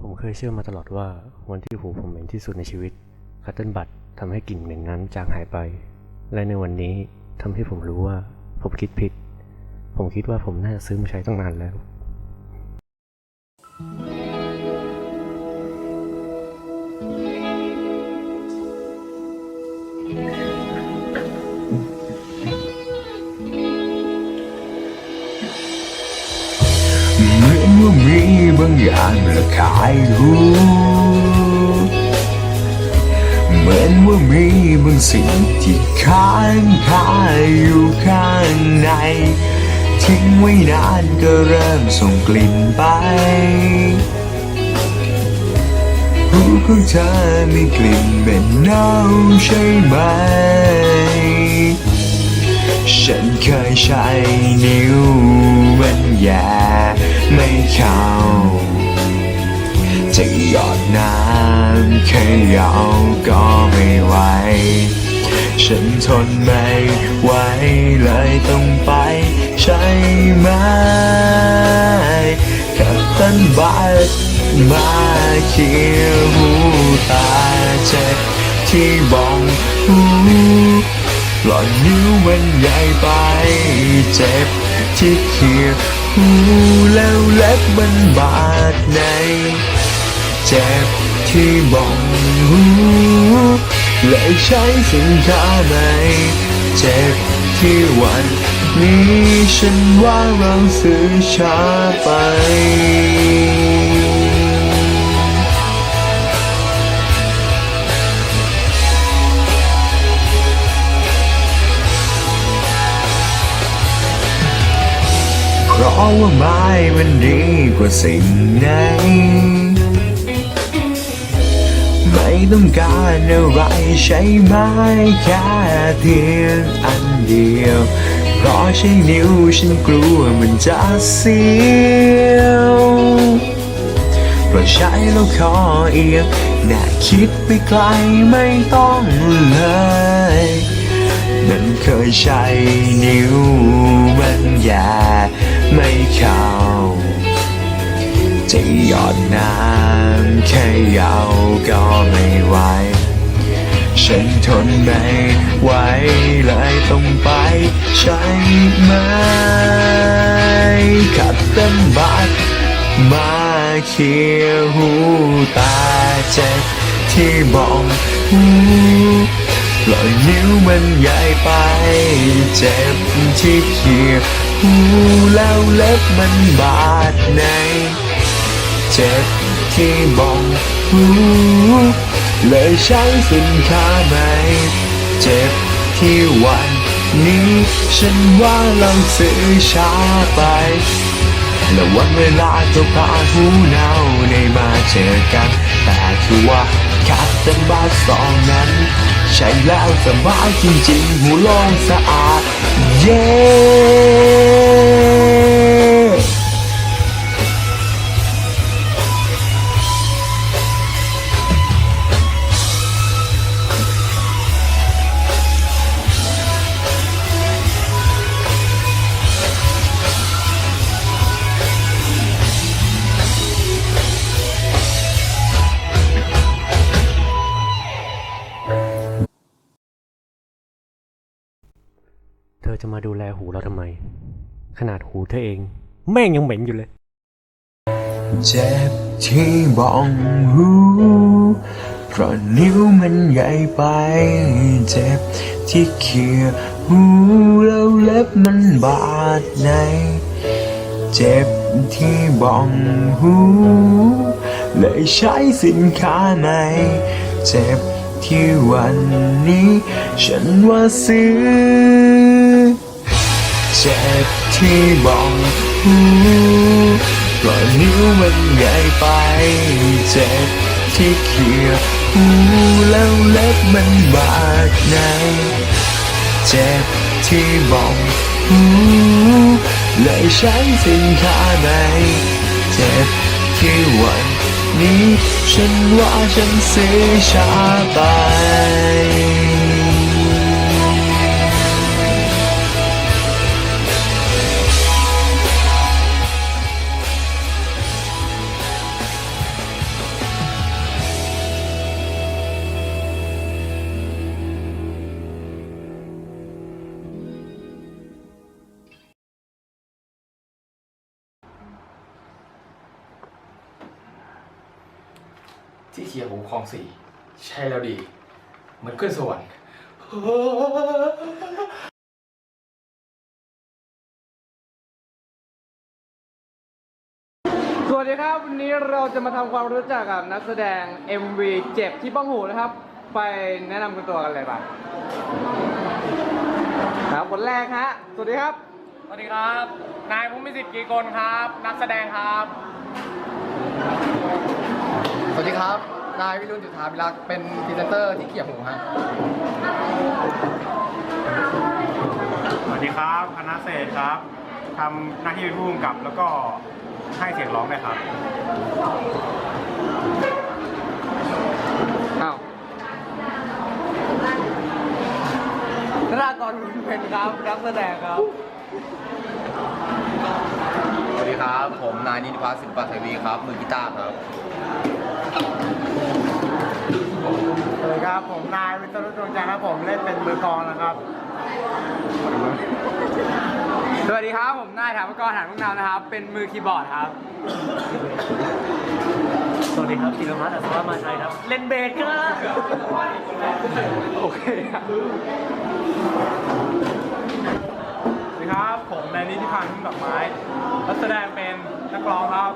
ผมเคยเชื่อมาตลอดว่าวันที่หูผมเหม็นที่สุดในชีวิตคัตเติลบัตทำให้กลิ่นเหม็นนั้นจางหายไป และในวันนี้ทำให้ผมรู้ว่าผมคิดผิด ผมคิดว่าผมน่าจะซื้อมาใช้ตั้งนานแล้ว มีบางอย่างระคายหูเหมือนว่ามีบางสิ่งที่ค้างคาอยู่ข้างใน ทิ้งไว้นานก็เริ่มส่งกลิ่นไปหูของเธอมีกลิ่นเป็นเน่าใช่ไหม ฉันเคยใช้นิ้วมันแย่ ไม่เข้าจะหยอดน้ำแค่ยาวก็ไม่ไหว ฉันทนไม่ไหวเลยต้องไปใช่ไหมกับตันบาดมาเคี้ยวหูตาเจ็บที่บ้องหูปล่อยนิ้วมันใหญ่ไปเจ็บที่เขีย หูแล้วเล็บมันบาดในเจ็บที่บ้องหูเลยใช้สินค้าไหมเจ็บที่วันนี้ฉันว่าเราซื้อช้าไป เพราะว่าไม้มันดีกว่าสิ่งไหน ไม่ต้องการอะไรใช้ไหมแค่เพียงอันเดียว เพราะใช้นิ้วฉันกลัวมันจะเสียวเพราะใช้แล้วคอเอียงน่าคิดไปไกลไม่ต้องเลยมันเคยใช้นิ้วมันย่ไม่ เข้าจะหยอดน้ำแค่ยาวก็ไม่ไหวฉันทนไม่ไหวเลยต้องไปใช่ไหมขัดต็มบัดมาเคี้ยวหูตาเจ็บที่บ้องหู ปล่อยนิ้วมันใหญ่ไป เจ็บที่เขียหูแล้วเล็บมันบาดใน เจ็บที่บ้องหูเลยใช้สินค้าไหม เจ็บที่วันนี้ ฉันว่าเราซื้อช้าไปและวันเวลาก็พาหูเนาในมาเจอกัน แต่คือว่า ขัดเต็มบายสองนั้น ใช้แล้วสบายจริงๆ หูโล่งสะอาด เย้ อจะมาดูแลหูเราทำไม ขนาดหูเธอเอง แม่งยังเหม็นอยู่เลย เจ็บที่บ้องหูเพราะนิ้วมันใหญ่ไป เจ็บที่เขียหูแล้วเล็บมันบาดใน เจ็บที่บ้องหูเลยใช้สินค้าไหมเจ็บที่วันนี้ ฉันว่าซื้อ เจ็บที่บ้องหูปล่อยนิ้วมันใหญ่ไป เจ็บที่เขียหูแล้วเล็บมันบาดในเจ็บที่บ้องหูเลยใช้สินค้าไหนเจ็บที่วันนี้ฉันว่าฉันเสียชาไป ที่เขียหูคลองสี่ใช่แล้วดี เหมือนขึ้นสวรรค์สวัสดีครับ วันนี้เราจะมาทำความรู้จักกับนักแสดง MV เจ็บที่บ้องหูนะครับ ไปแนะนำกันตัวกันเลยป่ะครับคนแรกฮะ สวัสดีครับ สวัสดีครับ นายภูมิสิทธิ์กีกลครับ นักแสดงครับ สวัสดีครับ นายวิรุณจุธาวิรักษ์เป็นพรีเซนเตอร์ที่เขียหูฮะสวัสดีครับคณะเศรษฐ์ครับทำหน้าที่เป็นผู้กำกับแล้วก็ให้เสียงร้องด้วยครับ อ้าวนรากรบุญเป็นครับนักแสดงครับ สวัสดีครับ ผมนายนิติพัฒน์ศิลปะทวีครับ มือกีตาร์ครับ สวัสดีครับ ผมนายวิศรุตดวงจันทร์ครับผมเล่นเป็นมือกลองนะครับ สวัสดีครับผมนายถามกรหันมุ่งนามนะครับ เป็นมือคีย์บอร์ดครับ สวัสดีครับธีรพัฒน์อัศวมาชัยครับ เล่นเบสครับโอเคครับสวัสดีครับ ผมนายนิติพันธ์พุ่มดอกไม้นักแสดงเป็นนักร้องครับ